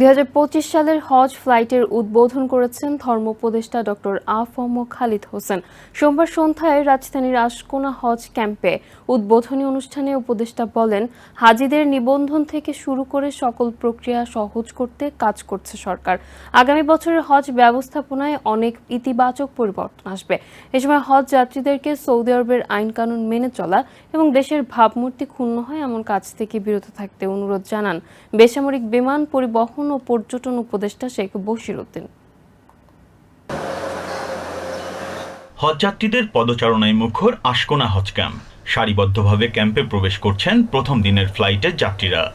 দুই হাজার পঁচিশ সালের হজ ফ্লাইটের উদ্বোধন করেছেন ধর্ম উপদেষ্টা ডক্টর আফম খালিদ হোসেন। সোমবার সন্ধ্যায় রাজধানীর আশকোনা হজ ক্যাম্পে উদ্বোধনী অনুষ্ঠানে উপদেষ্টা বলেন, হাজিদের নিবন্ধন থেকে শুরু করে সকল প্রক্রিয়া সহজ করতে কাজ করছে সরকার। আগামী বছরের হজ ব্যবস্থাপনায় অনেক ইতিবাচক পরিবর্তন আসবে। এ সময় হজ যাত্রীদেরকে সৌদি আরবের আইনকানুন মেনে চলা এবং দেশের ভাবমূর্তি ক্ষুণ্ণ হয় এমন কাজ থেকে বিরত থাকতে অনুরোধ জানান। বেসামরিক বিমান পরিবহন ও পর্যটন উপদেষ্টা শেখ বশির উদ্দিন। হজযাত্রীদের পদচারণায় মুখর আশকোনা হজ ক্যাম্প সারিবদ্ধভাবে ক্যাম্পে প্রবেশ করছেন প্রথম দিনের ফ্লাইটের যাত্রীরা।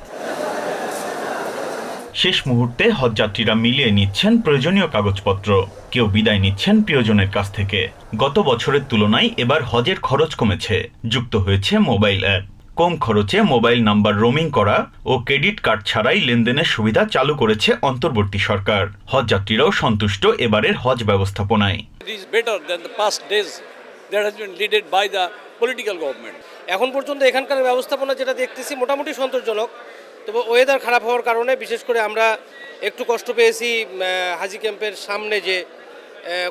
শেষ মুহূর্তে হজযাত্রীরা মিলিয়ে নিচ্ছেন প্রয়োজনীয় কাগজপত্র। কেউ বিদায় নিচ্ছেন প্রিয়জনের কাছ থেকে। গত বছরের তুলনায় এবার হজের খরচ কমেছে। যুক্ত হয়েছে মোবাইল অ্যাপ। কম খরচে মোবাইল নাম্বার রোমিং করা ও ক্রেডিট কার্ড ছাড়াই লেনদেনের সুবিধা চালু করেছে অন্তর্বর্তী সরকার। হজযাত্রীরাও সন্তুষ্ট এবারের হজ ব্যবস্থাপনায়। It is better than the past days that has been leaded by the political এখন পর্যন্ত এখানকার ব্যবস্থাপনা যেটা দেখতেছি মোটামুটি সন্তোষজনক। তবে ওয়েদার খারাপ হওয়ার কারণে বিশেষ করে আমরা একটু কষ্ট পেয়েছি হাজি ক্যাম্পের সামনে যে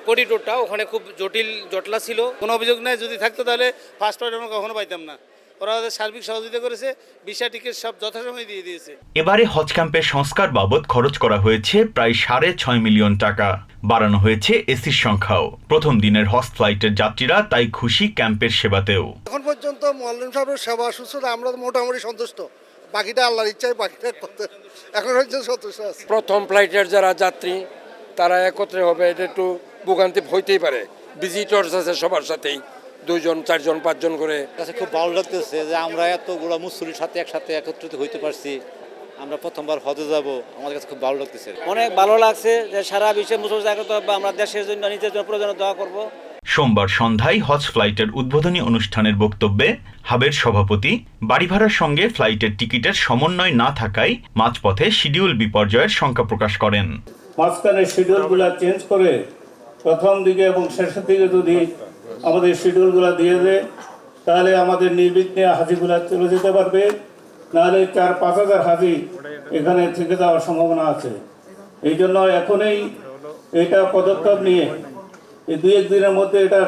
করিডোরটা ওখানে খুব জটিল জটলা ছিল। কোনো অভিযোগ নাই যদি থাকতো তাহলে ফার্স্ট পার্ট আমরা কখনো পাইতাম না। ওরা আমাদের সার্বিক সহযোগিতা করেছে ভিসা টিকিট সব যথাসময়ে দিয়ে দিয়েছে। এবারে হজ ক্যাম্পের সংস্কার বাবদ খরচ করা হয়েছে প্রায় সাড়ে ছয় মিলিয়ন টাকা। বাড়ানো হয়েছে এসির সংখ্যাও। প্রথম দিনের হজ ফ্লাইটের যাত্রীরা তাই খুশি ক্যাম্পের সেবাতেও। এখন পর্যন্ত মোয়াল্লিম সাহেবের সেবা সুস্থতা আমরা তো মোটামুটি সন্তুষ্ট। বাকিটা আল্লাহর ইচ্ছায় বাকিটা করতে এখন হচ্ছে সন্তুষ্ট আছে। প্রথম ফ্লাইটের যারা যাত্রী তারা একত্রে হবে এটা একটু ভোগান্তি হইতেই পারে। ভিজিটর্স আছে সবার সাথেই। দুইজন চারজন পাঁচজন করে। কাছে খুব ভালো লাগতেছে যে আমরা এতগুলো মুসলির সাথে একসাথে একত্রিত হইতে পারছি। আমরা প্রথমবার হজে যাব আমাদের কাছে খুব ভালো লাগতেছে। অনেক ভালো লাগছে যে সারা বিশ্বে মুসলমান জাগ্রত হবে আমরা দেশের জন্য নিজের জন্য প্রয়োজনে দোয়া করব। সোমবার সন্ধ্যায় হজ ফ্লাইটের উদ্বোধনী অনুষ্ঠানের বক্তব্যে হাবের সভাপতি বাড়ি ভাড়ার সঙ্গে ফ্লাইটের টিকিটের সমন্বয় না থাকায় মাঝপথে শিডিউল বিপর্যয়ের শঙ্কা প্রকাশ করেন। মাঝখানে শিডিউলগুলো চেঞ্জ করে প্রথম দিকে এবং শেষের দিকে যদি আমাদের শিডিউলগুলো দিয়ে দেয় তাহলে আমাদের নির্বিঘ্নে হাজিগুলা চলে যেতে পারবে। নাহলে চার পাঁচ হাজার হাজি এখানে থেকে যাওয়ার সম্ভাবনা আছে। এই জন্য এখনই এটা পদক্ষেপ নিয়ে এই দু এক দিনের মধ্যে এটা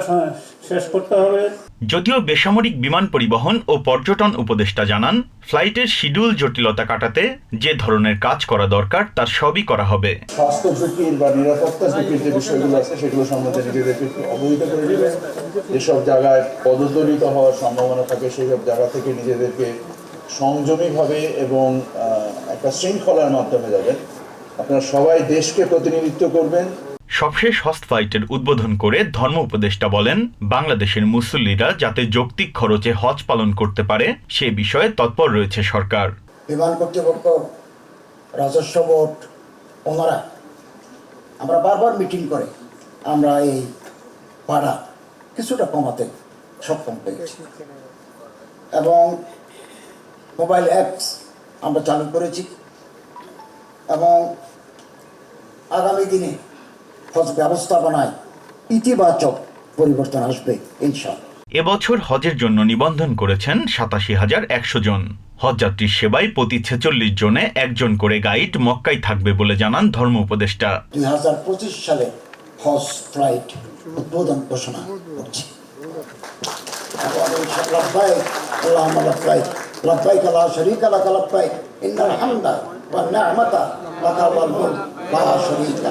শেষ করতে হবে। যদিও বেসামরিক বিমান পরিবহন ও পর্যটন উপদেষ্টা জানান, ফ্লাইটের শিডিউল জটিলতা কাটাতে যে ধরনের কাজ করা দরকার, তার সবই করা হবে। স্বাস্থ্য ঝুঁকির বা নিরাপত্তা ঝুঁকির যে বিষয়গুলো আছে, সেগুলো সম্বন্ধে নিজেদেরকে অবহিত করে নেবেন যেসব জায়গায় পদদলিত হওয়ার সম্ভাবনা থাকে সেই সব জায়গা থেকে নিজেদেরকে সংযমীভাবে এবং একটা শৃঙ্খলার মাধ্যমে যাবেন। আপনারা সবাই দেশকে প্রতিনিধিত্ব করবেন সবশেষ হজ ফ্লাইটের উদ্বোধন করে ধর্ম উপদেষ্টা বলেন, বাংলাদেশের মুসল্লিরা যাতে যৌক্তিক খরচে হজ পালন করতে পারে, সে বিষয়ে তৎপর রয়েছে সরকার। বিমান কর্তৃপক্ষ, রাজস্ব বোর্ড, ওনারা, আমরা বারবার মিটিং করে আমরা এই ভাড়া কিছুটা কমাতে সক্ষম হয়েছি। এবং মোবাইল অ্যাপস আমরা চালু করেছি। এবং আগামী দিনে হজ ব্যবস্থাপনায় ইতিবাচক পরিবর্তন আসবে ইনশাল্লাহ এবছর হজের জন্য নিবন্ধন করেছেন সাতাশি হাজার একশো জন। হজযাত্রীর সেবায় প্রতি ছেচল্লিশ জনে একজন করে গাইড মক্কায় থাকবে বলে জানান ধর্ম উপদেষ্টা। দুই হাজার পঁচিশ সালে হজ ফ্লাইট উদ্বোধন ঘোষণা করছি। ইন্নাল হামদা নি'মাতা লা শারীকা